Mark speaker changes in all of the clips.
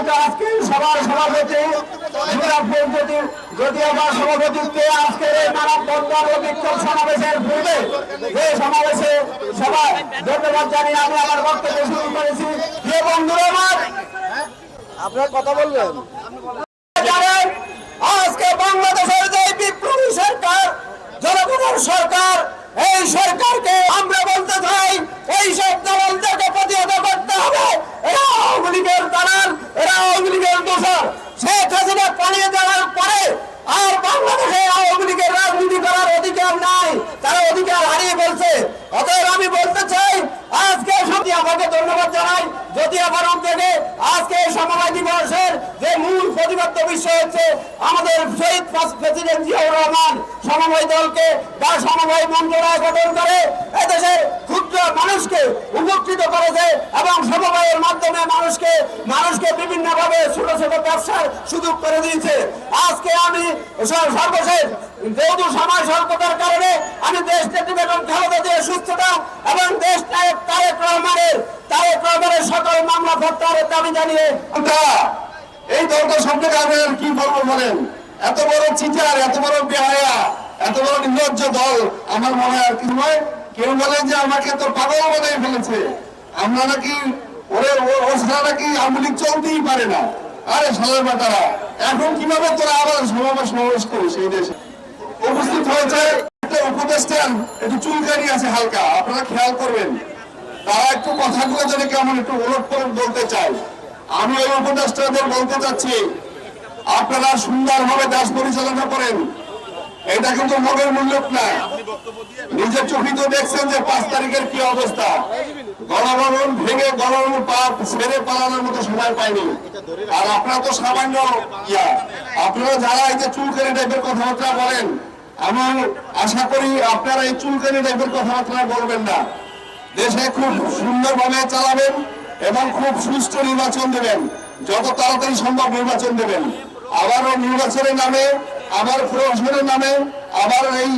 Speaker 1: কিন্তু আজকে সবার সভাপতি মুরাফুল যদি যদি আমার সভাপতিত্বে আজকের এই মানববন্ধন ও বিক্ষোভ সমাবেশের পূর্বে সমাবেশে সবাই ধন্যবাদ জানিয়ে আমি আমার বক্তব্য শুরু করেছি। যে বন্ধুরা আমার
Speaker 2: আপনার কথা বলবেন।
Speaker 1: জানেন আজকে বাংলাদেশের যে বিপ্লবী সরকার জনগণের সরকার এই সরকারকে আমরা বলতে চাই, এই সব দলদেরকে প্রতিহত করতে হবে। এরা আওয়ামী লীগের দালাল, এরা আওয়ামী লীগের দোষর। শেখ হাসিনা পালিয়ে যাওয়ার পরে আর বাংলাদেশে আওয়ামী লীগের রাজনীতি করার অধিকার নাই তারা অধিকার হারিয়ে ফেলছে অতএব আমি বলতে চাই আজকে সত্যি আমাকে ধন্যবাদ জানাই যদি আমার থেকে আজকে এই সমবায় দিবসের যে মূল প্রতিবাদ্য বিষয় হচ্ছে আমাদের প্রেসিডেন্ট জিয়াউর রহমান সমবায় দলকে বা সমবায় মন্ত্রণালয় গঠন করে এদেশের ক্ষুদ্র মানুষকে উপকৃত করেছে এবং সমবায়ের মাধ্যমে মানুষকে মানুষকে বিভিন্ন ভাবে ছোট ছোট ব্যবসার সুযোগ করে দিয়েছে। আজকে আমি সর্বশেষ যেহেতু সময় স্বল্পতার কারণে আমি দেশ নেত্রী বেগম খালেদা জিয়ার সুস্থতা এবং দেশ তারেক রহমানের তারেক রহমানের সকল মামলা প্রত্যাহারের দাবি জানিয়ে
Speaker 3: এই দলটা সম্পর্কে আমি আর কি বলব বলেন? এত বড় চিচার এত বড় বেহায়া, এত বড় নির্লজ্জ দল, আমার মনে হয় আর কি নয়। কেউ বলেন যে আমাকে তো পাগল বানিয়ে ফেলেছে। আমরা নাকি ওরে নাকি চলতেই পারে না। আরে বেটারা এখন কীভাবে তোরা আবার সমাবেশ সমাবেশ দেশে? উপস্থিত হয়েছে একটা উপদেষ্টা, একটু চুলকানি আছে হালকা, আপনারা খেয়াল করবেন। তারা একটু কথাগুলো যেন কেমন একটু ওলট বলতে চায়। আমি ওই উপদেষ্টাদের বলতে চাচ্ছি, আপনারা সুন্দরভাবে দেশ পরিচালনা করেন। এটা কিন্তু মগের মূল্য না। নিজের চোখে তো দেখছেন যে পাঁচ তারিখের কি অবস্থা। গণভবন ভেঙে গণভবন পা- ছেড়ে পালানোর মতো সময় পাইনি। আর আপনারা তো সামান্য ইয়া। আপনারা যারা এই যে চুলকানি টাইপের কথাবার্তা বলেন আমি আশা করি আপনারা এই চুলকানি টাইপের কথাবার্তা বলবেন না। দেশে খুব সুন্দরভাবে চালাবেন। এবং খুব সুষ্ঠু নির্বাচন দেবেন। যত তাড়াতাড়ি সম্ভব নির্বাচন দেবেন। আবারও নির্বাচনের নামে, আবার প্রশাসনের নামে, আবার এই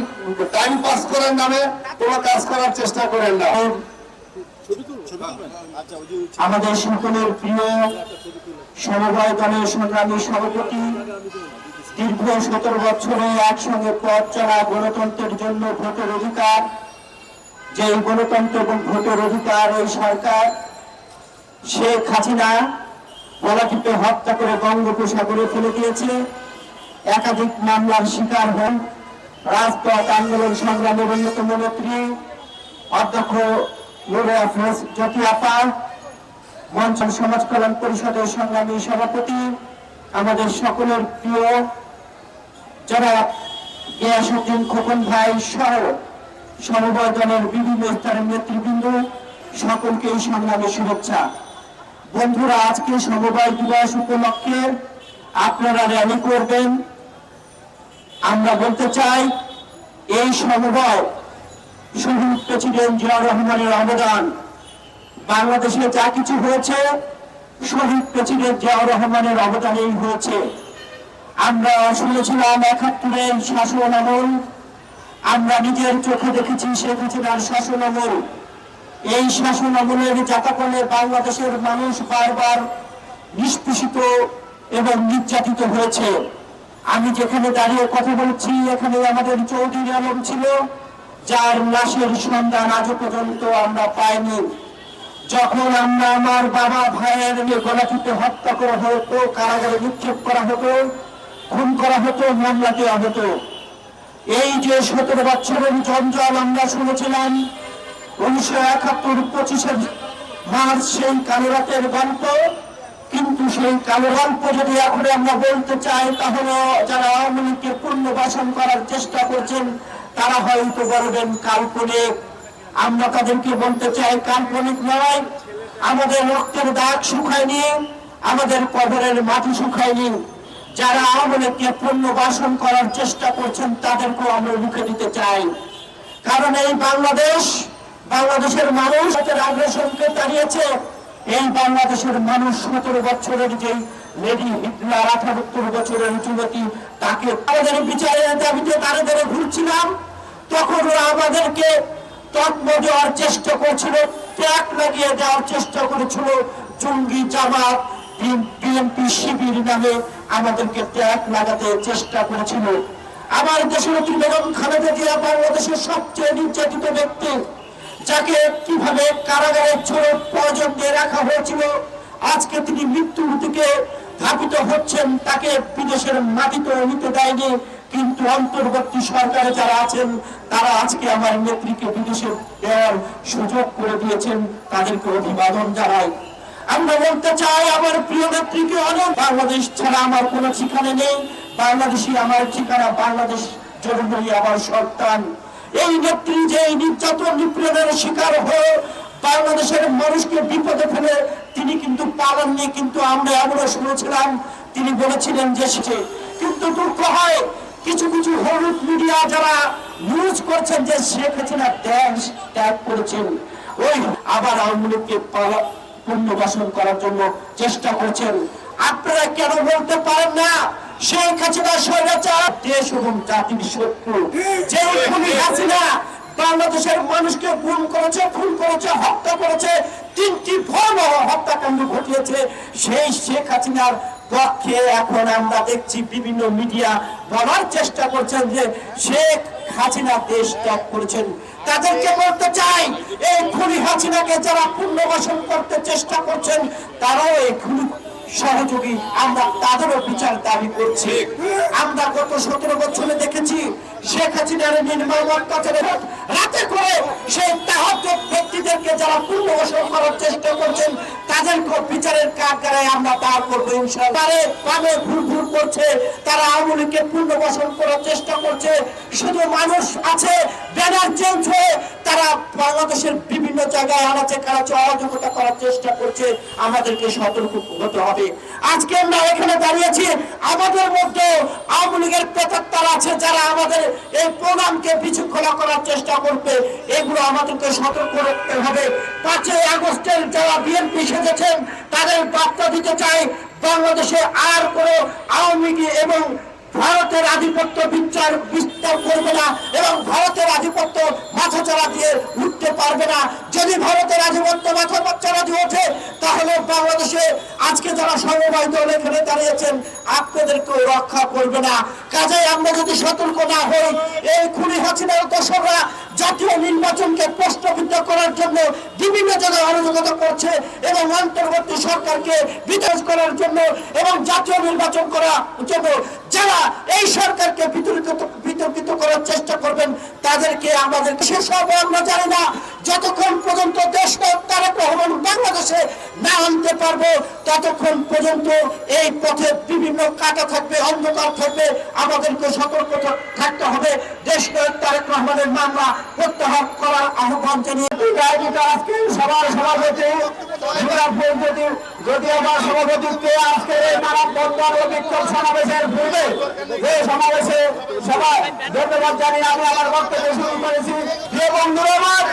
Speaker 3: টাইম পাস করার নামে কোনো কাজ করার চেষ্টা করেন না।
Speaker 1: আমাদের সকলের প্রিয় সমবায় দলের সংগ্রামী সভাপতি, দীর্ঘ সতেরো বছরে একসঙ্গে পথ চলা গণতন্ত্রের জন্য ভোটের অধিকার যে গণতন্ত্র এবং ভোটের অধিকার এই সরকার শেখ হাসিনা গলাটিপে হত্যা করে বঙ্গোপসাগরে ফেলে দিয়েছে। একাধিক মামলার শিকার হন রাজপথ আন্দোলন সংগ্রামের অন্যতম নেত্রী অধ্যক্ষ নুরে আফরোজ জ্যোতি আপা মঞ্চ সমাজ কল্যাণ পরিষদের সংগ্রামী সভাপতি, আমাদের সকলের প্রিয় যারা গিয়াসুদ্দিন খোকন ভাই সহ সমবায় দলের বিভিন্ন স্তরের নেতৃবৃন্দ সকলকে এই সংগ্রামী শুভেচ্ছা। বন্ধুরা, আজকে সমবায় দিবস উপলক্ষে আপনারা র্যালি করবেন। আমরা বলতে চাই, এই সমবায় শহীদ প্রেসিডেন্ট জিয়াউর রহমানের অবদান। বাংলাদেশে যা কিছু হয়েছে, শহীদ প্রেসিডেন্ট জিয়াউর রহমানের অবদানেই হয়েছে। আমরা শুনেছিলাম একাত্তরের শাসন আমল, আমরা নিজের চোখে দেখেছি শেখ হাসিনার শাসন আমল। এই শাসন আমলের যাতাপনে বাংলাদেশের মানুষ বারবার নিষ্পেষিত এবং নির্যাতিত হয়েছে। আমি যেখানে দাঁড়িয়ে কথা বলছি, এখানে আমাদের চৌধুরী আলম ছিল, যার লাশের সন্ধান আজও পর্যন্ত আমরা পাইনি। যখন আমরা আমার বাবা ভাইয়ের গলাটিতে হত্যা করা হতো, কারাগারে নিক্ষেপ করা হতো, খুন করা হতো, মামলা দেওয়া হতো। এই যে সতেরো বছরের জঞ্জাল আমরা শুনেছিলাম উনিশশো একাত্তর পঁচিশে মার্চ সেই কালো গল্প। কিন্তু সেই যদি এখন আমরা বলতে চাই, তাহলে যারা করার চেষ্টা করছেন, তারা হয়তো বলবেন কাল্পনিক। আমরা তাদেরকে বলতে চাই কাল্পনিক নয়, আমাদের রক্তের দাগ শুকায়নি, আমাদের কবরের মাটি শুকায়নি। যারা আওয়ামী লীগকে করার চেষ্টা করছেন, তাদেরকেও আমরা রুখে দিতে চাই। কারণ এই বাংলাদেশ বাংলাদেশের মানুষ তাদের দাঁড়িয়েছে এই বাংলাদেশের মানুষ সতেরো বছরের যে লেডি হিটলার আঠারোত্তর বছরের যুবতী তাকে আমাদের বিচারের দাবিতে তারা ধরে ঘুরছিলাম, তখন ওরা আমাদেরকে দেওয়ার চেষ্টা করছিল লাগিয়ে দেওয়ার চেষ্টা করেছিল। জঙ্গি জামাত বিএনপি, শিবির নামে আমাদেরকে ত্যাগ লাগাতে চেষ্টা করেছিল। আমার দেশনেত্রী বেগম খালেদা জিয়া বাংলাদেশের সবচেয়ে নির্যাতিত ব্যক্তি। যাকে কীভাবে কারাগারে ছোড়ে প্রয়োজন রাখা হয়েছিল, আজকে তিনি মৃত্যুর দিকে ধাবিত হচ্ছেন, তাকে বিদেশের মাটিতে নিতে দেয়নি, কিন্তু অন্তর্বর্তী সরকারে যারা আছেন, তারা আজকে আমার নেত্রীকে বিদেশে দেওয়ার সুযোগ করে দিয়েছেন, তাদেরকে অভিবাদন জানাই। আমরা বলতে চাই, আমার প্রিয় নেত্রীকে অনেক বাংলাদেশ ছাড়া আমার কোনো ঠিকানা নেই বাংলাদেশি আমার ঠিকানা, বাংলাদেশ জন্মই আমার সন্তান। এই নেত্রী যে এই নির্যাতন নিপীড়নের শিকার হয়ে বাংলাদেশের মানুষকে বিপদে ফেলে, তিনি কিন্তু পালাননি, কিন্তু আমরা এমনও শুনেছিলাম, তিনি বলেছিলেন যে সে কিন্তু দুঃখ হয়, কিছু কিছু হলুদ মিডিয়া যারা নিউজ করছেন যে শেখ হাসিনা দেশ ত্যাগ করেছেন, ওই আবার আওয়ামী লীগকে পুনর্বাসন করার জন্য চেষ্টা করছেন। আপনারা কেন বলতে পারেন না? শেখ হাসিনা স্বৈরাচার দেশ এবং জাতির শত্রু যে বাংলাদেশের মানুষকে গুম করেছে খুন করেছে, হত্যা করেছে, তিনটি ভয়াবহ হত্যাকাণ্ড ঘটিয়েছে, সেই শেখ হাসিনার পক্ষে এখন আমরা দেখছি বিভিন্ন মিডিয়া বলার চেষ্টা করছেন যে শেখ হাসিনা দেশ ত্যাগ করেছেন। তাদেরকে বলতে চাই, এই খুনি হাসিনাকে যারা পুনর্বাসন করতে চেষ্টা করছেন, তারাও এই খুনি সহযোগী আমরা তাদেরও বিচার দাবি করছি। আমরা গত সতেরো বছরে দেখেছি শেখ হাসিনার অত্যাচারে রাতে করে সেই তাহত ব্যক্তিদেরকে যারা পুনর্বাসন করার চেষ্টা করছেন তাদেরকে বিচারের কাঠগাড়ায় আমরা দাঁড় করব ইনশাল্লাহ পাবে ঘুর ঘুর করছে তারা আওয়ামী লীগকে পুনর্বাসন করার চেষ্টা করছে। শুধু মানুষ আছে ব্যানার চেঞ্জ হয়ে তারা বাংলাদেশের বিভিন্ন জায়গায় আনাচে কানাচে অরাজকতা করার চেষ্টা করছে। আমাদেরকে সতর্ক হতে হবে। আজকে আমরা এখানে দাঁড়িয়েছি। আমাদের মধ্যে আওয়ামী লীগের প্রেতাত্মার আছে যারা আমাদের এই প্রোগ্রামকে বিচক্ষণা করার চেষ্টা করবে। এগুলো আমাদেরকে সতর্ক রাখতে হবে। পাঁচই আগস্টের যারা বিএনপি সেজেছেন, তাদের বার্তা দিতে চাই, বাংলাদেশে আর কোনো আওয়ামী লীগ এবং ভারতের আধিপত্য বিচার বিস্তার করবে না এবং ভারতের আধিপত্য মাথা চারা দিয়ে উঠতে পারবে না। যদি ভারতের আধিপত্য মাথা চারা দিয়ে ওঠে, তাহলে বাংলাদেশে আজকে যারা সমবায় দল এখানে দাঁড়িয়েছেন, আপনাদেরকেও রক্ষা করবে না। কাজেই আমরা যদি সতর্ক না হই, এই খুনি হাসিনার দোষরা জাতীয় নির্বাচনকে প্রশ্নবিদ্ধ করার জন্য বিভিন্ন জায়গায় অরাজকতা করছে এবং অন্তর্বর্তী সরকারকে বিদেশ করার জন্য এবং জাতীয় নির্বাচন করার জন্য এই সরকারকে বিতর্কিত বিতর্কিত করার চেষ্টা করবেন তাদেরকে আমাদের সেসব আমরা জানি না। যতক্ষণ পর্যন্ত দেশ তারেক রহমান বাংলাদেশে না আনতে পারব, ততক্ষণ পর্যন্ত এই পথে বিভিন্ন কাটা থাকবে, অন্ধকার থাকবে, আমাদেরকে সতর্ক থাকতে হবে। দেশ তারেক রহমানের মামলা প্রত্যাহার করার আহ্বান জানিয়ে আজকে সবার সভাপতি যদি আমার সভাপতিত্বে আজকে এই মানব বিক্ষোভ সমাবেশের পূর্বে এই সমাবেশে সবাই ধন্যবাদ জানিয়ে আমি আমার বক্তব্য শুরু করেছি। বন্ধুরা, আমার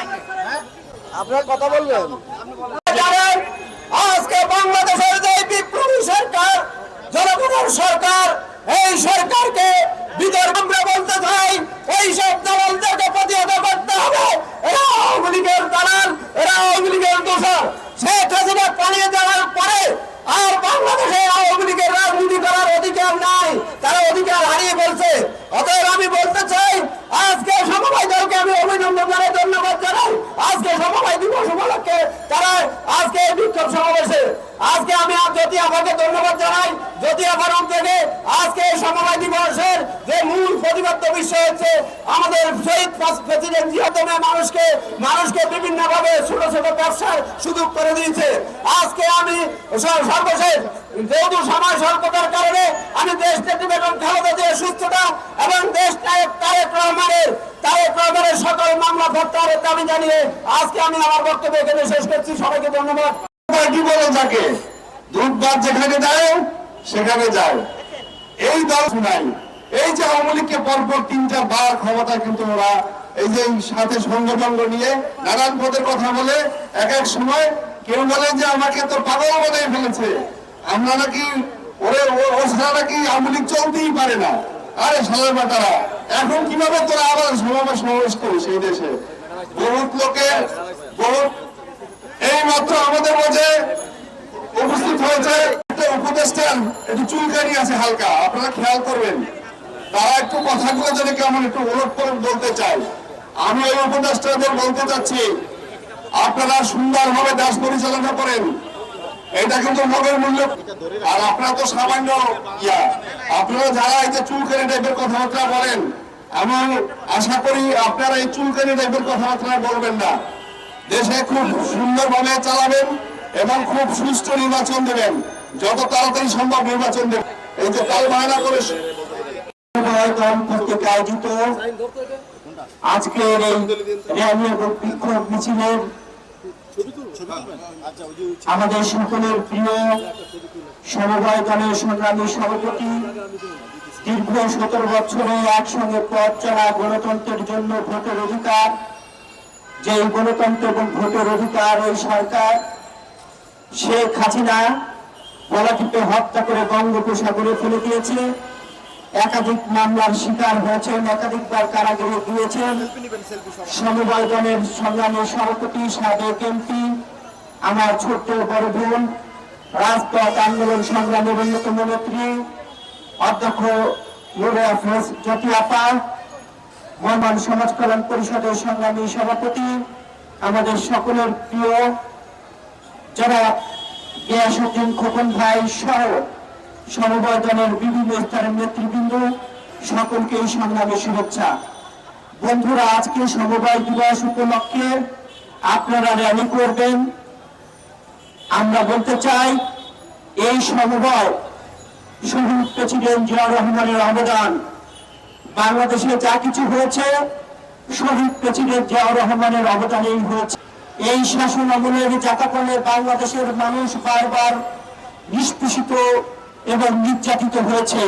Speaker 2: আপনার কথা বলবেন।
Speaker 1: আজকে বাংলাদেশের যে বিপ্লবী সরকার, জনগণের সরকার, এই সরকারকে বিদর্ভ বলতে চাই, এই সব দালালদেরকে প্রতিহত করতে হবে। এরা আওয়ামী লীগের দালাল, এরা আওয়ামী লীগের দোষর। শেখ হাসিনা পালিয়ে যাওয়ার পরে আর বাংলাদেশে আওয়ামী লীগের রাজনীতি করার অধিকার নাই, তারা অধিকার হারিয়ে ফেলছে। অতএব আমি বলতে চাই, আজকে সমবায় দলকে আমি অভিনন্দন জানাই, ধন্যবাদ জানাই। আজকে তারা আজকে এই বিক্ষোভ সমাবেশে আজকে আমি জ্যোতি আপাকে ধন্যবাদ জানাই। জ্যোতি আপার থেকে আজকে এই সমবায় দিবসের যে মূল প্রতিবাদ্য বিষয় হচ্ছে আমাদের শহীদ প্রেসিডেন্ট জিয়াতমে মানুষকে মানুষকে বিভিন্ন ভাবে ছোট ছোট ব্যবসার সুযোগ করে দিয়েছে। আজকে আমি সর্বশেষ যেহেতু সময় স্বল্পতার কারণে আমি দেশ নেত্রী বেগম খালেদা জিয়ার সুস্থতা এবং দেশ নায়ক তারেক রহমানের তারেক রহমানের সকল মামলা প্রত্যাহারের দাবি জানিয়ে আজকে আমি আমার বক্তব্য এখানে শেষ করছি। সবাইকে ধন্যবাদ।
Speaker 3: কি বলে যাকে দুধবার যেখানে যায় সেখানে যায় এই দল নাই। এই যে আওয়ামী লীগকে পরপর তিনটা বার ক্ষমতা কিন্তু ওরা এই যে সাথে সংগঠন নিয়ে নানান পদের কথা বলে, এক এক সময় কেউ বলেন যে আমাকে তো পাগল বানিয়ে ফেলেছে। আমরা নাকি ওরে ও ছাড়া নাকি আওয়ামী লীগ চলতেই পারে না। আরে সালের বাটারা, এখন কীভাবে তোরা আবার সমাবেশ সমাবেশ করিস এই দেশে? বহুত লোকের বহুত এই মাত্র আমাদের মাঝে উপস্থিত হয়েছে একটা উপদেষ্টা, একটু চুলকানি আছে হালকা, আপনারা খেয়াল করবেন। তারা একটু কথাগুলো যেন কেমন একটু পালট বলতে চায়। আমি ওই উপদেষ্টাদের বলতে চাচ্ছি, আপনারা সুন্দরভাবে দেশ পরিচালনা করেন। এটা কিন্তু মগের মূল্য। আর আপনারা তো সামান্য ইয়া। আপনারা যারা এই যে চুলকানি টাইপের কথাবার্তা বলেন আমি আশা করি আপনারা এই চুলকানি টাইপের কথাবার্তা বলবেন না। দেশে খুব সুন্দরভাবে চালাবেন এবং খুব সুষ্ঠু নির্বাচন দেবেন। যত তাড়াতাড়ি সম্ভব নির্বাচন দেবেন। এই যে তাল বায়না করে
Speaker 1: আয়োজিত আজকের এই বিক্ষোভ মিছিলের আমাদের সকলের প্রিয় সমবায় দলের সংগ্রামী সভাপতি দীর্ঘ সতেরো বছরে একসঙ্গে পথ চলা গণতন্ত্রের জন্য ভোটের অধিকার যে গণতন্ত্র এবং ভোটের অধিকার এই সরকার, শেখ হাসিনা গলাটিপে হত্যা করে বঙ্গোপসাগরে ফেলে দিয়েছে। একাধিক মামলার শিকার হয়েছেন, একাধিকবার কারাগারে গিয়েছেন। সমবায় দলের সংগ্রামী সভাপতি, সাবেক এমপি, আমার ছোট্ট বড় বোন, রাজপথ আন্দোলন সংগ্রামের অন্যতম নেত্রী, অধ্যক্ষ নুরিয়া ফেস জ্যোতি আপা মহান সমাজ কল্যাণ পরিষদের সংগ্রামী সভাপতি, আমাদের সকলের প্রিয় যারা গিয়াসুদ্দিন খোকন ভাই সহ সমবায় বিভিন্ন স্তরের নেতৃবৃন্দ, সকলকে এই সংগ্রামে শুভেচ্ছা। বন্ধুরা, আজকে সমবায় দিবস উপলক্ষে আপনারা র্যালি করবেন। আমরা বলতে চাই, এই সমবায়, শহীদ প্রেসিডেন্ট জিয়াউর রহমানের অবদান বাংলাদেশে যা কিছু হয়েছে, শহীদ প্রেসিডেন্ট জিয়াউর রহমানের অবদানেই হয়েছে। এই শাসন আমলের যাতাপনে বাংলাদেশের মানুষ বারবার নিষ্পেষিত এবং নির্যাতিত হয়েছে।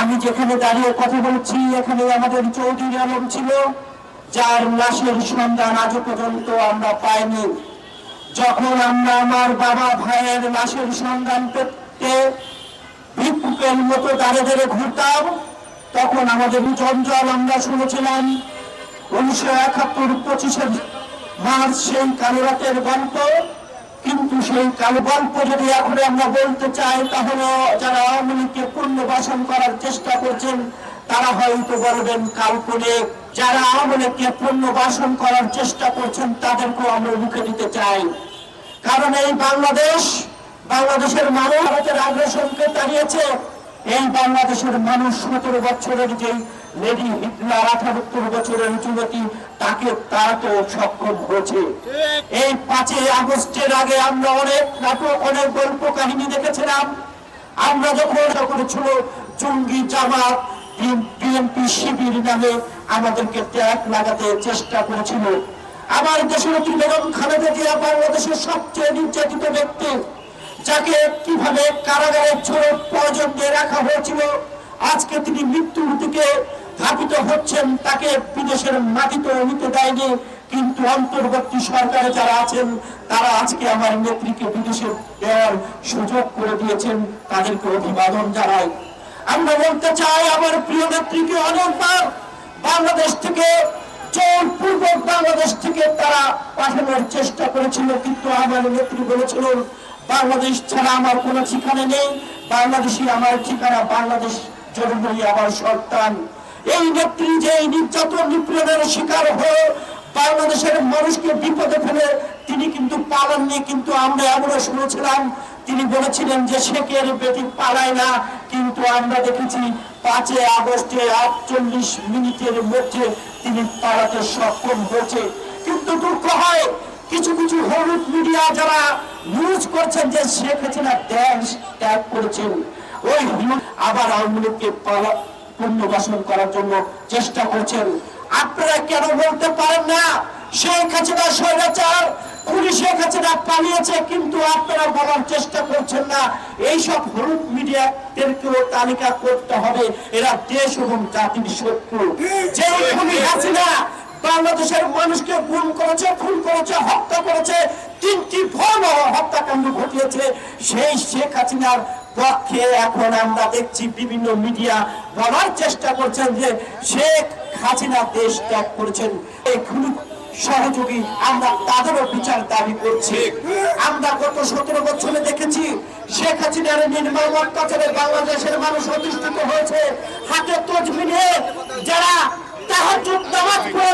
Speaker 1: আমি যেখানে দাঁড়িয়ে কথা বলছি, এখানে আমাদের চৌধুরী আলম ছিল, যার লাশের সন্ধান আজও পর্যন্ত আমরা পাইনি। যখন আমরা আমার বাবা ভাইয়ের লাশের সন্ধান পেতে ভিক্ষুকের মতো দাঁড়ে দাঁড়ে ঘুরতাম তখন আমাদের জঞ্জল আমরা শুনেছিলাম উনিশশো একাত্তর পঁচিশে মার্চ সেই কালো রাতের গল্প। কিন্তু সেই কালো গল্প যদি এখন আমরা বলতে চাই, তাহলে যারা আওয়ামী লীগকে পুনর্বাসন করার চেষ্টা করছেন, তারা হয়তো বলবেন কাল্পনিক। যারা আওয়ামী লীগকে পুনর্বাসন করার চেষ্টা করছেন, তাদেরকেও আমরা মুখে দিতে চাই। কারণ এই বাংলাদেশ, বাংলাদেশের মানুষ ভারতের আগ্রাসনকে দাঁড়িয়েছে এই বাংলাদেশের মানুষ সতেরো বছরের যে লেডি হিটলার, আঠারোত্তর বছরের যুবতী তাকে তাড়াতে সক্ষম হয়েছে। এই পাঁচই আগস্টের আগে আমরা অনেক নাটক, অনেক গল্প কাহিনী দেখেছিলাম। আমরা যখন করেছিল জঙ্গি জামাত বিএনপি, শিবির নামে আমাদেরকে ত্যাগ লাগাতে চেষ্টা করেছিল। আমার দেশের বেগম খালেদা জিয়া বাংলাদেশের সবচেয়ে নির্যাতিত ব্যক্তি। যাকে কীভাবে কারাগারে ছোট প্রয়োজন রাখা হয়েছিল, আজকে তিনি মৃত্যুর দিকে ধাবিত হচ্ছেন, তাকে বিদেশের মাটিতে নিতে দেয়নি, কিন্তু অন্তর্বর্তী সরকারে যারা আছেন, তারা আজকে আমার নেত্রীকে বিদেশে দেওয়ার সুযোগ করে দিয়েছেন, তাদেরকে অভিবাদন জানাই। আমরা বলতে চাই, আমার প্রিয় নেত্রীকে অনেকবার বাংলাদেশ থেকে, জোরপূর্বক বাংলাদেশ থেকে তারা পাঠানোর চেষ্টা করেছিল, কিন্তু আমার নেত্রী বলেছিল বাংলাদেশ ছাড়া আমার কোনো ঠিকানা নেই। বাংলাদেশই আমার ঠিকানা বাংলাদেশ জন্মই আমার সন্তান। এই নেত্রী যে নির্যাতন নিপীড়নের শিকার হয়ে বাংলাদেশের মানুষকে বিপদে ফেলে, তিনি কিন্তু পালাননি, কিন্তু আমরা এমনও শুনেছিলাম, তিনি বলেছিলেন যে শেখের বেটি পালায় না, কিন্তু আমরা দেখেছি পাঁচই আগস্টে আটচল্লিশ মিনিটের মধ্যে তিনি পালাতে সক্ষম হয়েছে। কিন্তু দুঃখ হয় কিছু কিছু হলুদ মিডিয়া যারা নিউজ করছেন যে শেখ হাসিনা দেশ ত্যাগ করেছেন ওই আবার আওয়ামী লীগকে পুনর্বাসন করার জন্য চেষ্টা করছেন। আপনারা কেন বলতে পারেন না? শেখ হাসিনা স্বৈরাচার, খুনি শেখ হাসিনা পালিয়েছে, কিন্তু আপনারা বলার চেষ্টা করছেন না। এইসব হলুদ মিডিয়াদেরকেও তালিকা করতে হবে। এরা দেশ এবং জাতির শত্রু। যে খুনি হাসিনা বাংলাদেশের মানুষকে গুম করেছে, খুন করেছে, হত্যা করেছে। তিনটি ভয়াবহ হত্যাকাণ্ড ঘটিয়েছে। সেই শেখ হাসিনার পক্ষে এখন আমরা দেখছি বিভিন্ন মিডিয়া বলার চেষ্টা করছেন যে শেখ হাসিনা দেশ ত্যাগ করেছেন। এই সহযোগী আমরা তাদেরও বিচার দাবি করছি। আমরা গত সতেরো বছরে দেখেছি শেখ হাসিনার নির্মম অত্যাচারে বাংলাদেশের মানুষ অধিষ্ঠিত হয়েছে। হাতে তজমি নিয়ে যারা তাহার নামাজ পড়ে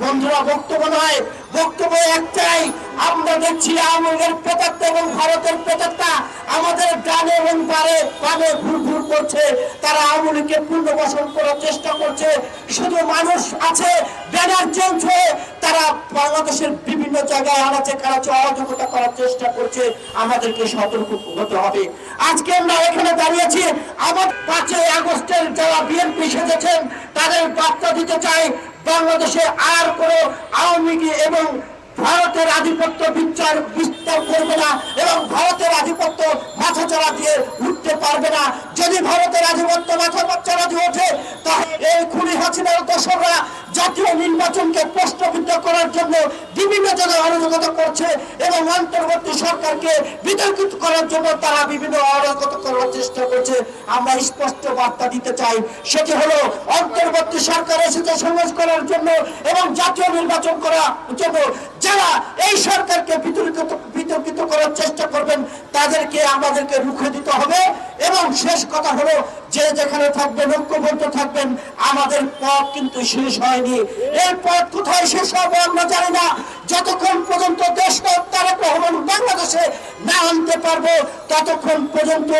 Speaker 1: বন্ধুরা বক্তব্য নয় বক্তব্য একটাই, আমরা দেখছি লীগের পেতাত্তা এবং ভারতের পেতাত্তা আমাদের ডানে এবং বারে বামে ঘুর ঘুর করছে। তারা আওয়ামী লীগকে পুনর্বাসন করার চেষ্টা করছে। শুধু মানুষ আছে, ব্যানার চলছে তারা বাংলাদেশের বিভিন্ন জায়গায় আনাচে কানাচে অরাজকতা করার চেষ্টা করছে। আমাদেরকে সতর্ক হতে হবে। আজকে আমরা এখানে দাঁড়িয়েছি। আমার পাঁচই আগস্টের যারা বিএনপি সেজেছেন, তাদের বার্তা দিতে চাই, বাংলাদেশে আর কোনো আওয়ামী লীগ এবং ভারতের আধিপত্য বিচার বিস্তার করবে না এবং ভারতের আধিপত্য মাথা চড়া দিয়ে উঠতে পারবে না। যদি ভারতের আধিপত্য মাথা চড়া দিয়ে ওঠে, তাহলে এই খুনি হাসিনার দোসররা জাতীয় নির্বাচনকে প্রশ্নবিদ্ধ করার জন্য বিভিন্ন জায়গায় অরাজকতা করছে এবং অন্তর্বর্তী সরকারকে বিতর্কিত করার জন্য তারা বিভিন্ন অরাজকতা করার চেষ্টা করছে। আমরা স্পষ্ট বার্তা দিতে চাই, সেটি হলো অন্তর্বর্তী সরকার এসেছে সমাজ করার জন্য এবং জাতীয় নির্বাচন করার জন্য। যারা এই সরকারকে বিতর্কিত বিতর্কিত করার চেষ্টা করবেন, তাদেরকে আমাদেরকে রুখে দিতে হবে। এবং শেষ কথা হলো, যে যেখানে থাকবেন, ঐক্যবদ্ধ থাকবেন, আমাদের পথ কিন্তু শেষ হয়নি। এই পথ কোথায় শেষ হবে আমরা জানি না। যতক্ষণ পর্যন্ত দেশ তারেক রহমান বাংলাদেশে না আনতে পারব, ততক্ষণ পর্যন্ত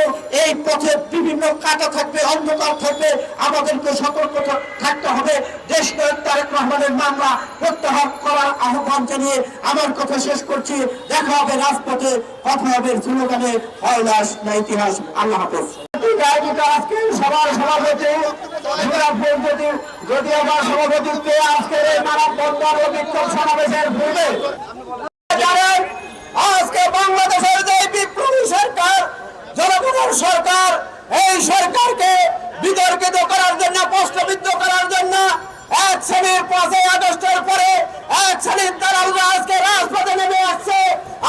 Speaker 1: এই পথে বিভিন্ন কাটা থাকবে, অন্ধকার থাকবে। আমাদেরকে সতর্ক থাকতে হবে। দেশ তারেক রহমানের মামলা প্রত্যাহার করার আহ্বান জানিয়ে আমার কথা শেষ করছি। দেখা হবে রাজপথে, কথা হবে স্লোগানে হয় না ইতিহাস, আল্লাহ এই সরকারকে বিতর্কিত করার জন্য প্রশ্নবিদ্ধ করার জন্য এক শ্রেণির পাঁচই পরে এক শ্রেণির দালালরা আজকে রাজপথে নেমে আসছে।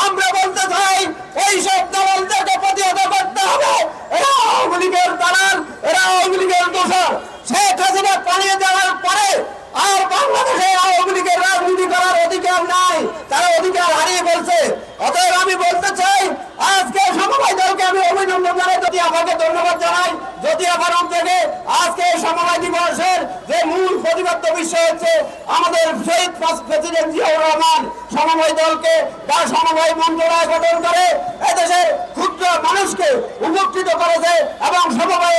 Speaker 1: আমরা বলতে চাই, এই সব দালালদেরকে প্রতিহত করতে হবে এরা আওয়ামী লীগের দালাল এরা আওয়ামী লীগের দোষর শেখ হাসিনা পালিয়ে যাওয়ার পরে আর বাংলাদেশে আওয়ামী লীগের রাজনীতি করার অধিকার নাই তারা অধিকার হারিয়ে ফেলছে অতএব আমি বলতে চাই আজকে সমবায় দলকে আমি অভিনন্দন জানাই যদি আমাকে ধন্যবাদ জানাই যদি আমার থেকে আজকে এই সমবায় দিবসের যে মূল প্রতিবাদ্য বিষয় হচ্ছে আমাদের শহীদ প্রেসিডেন্ট জিয়াউর রহমান সমবায় দলকে তার সমবায় মন্ত্রণালয় গঠন করে এদেশের ক্ষুদ্র মানুষকে উপকৃত করেছে এবং সমবায়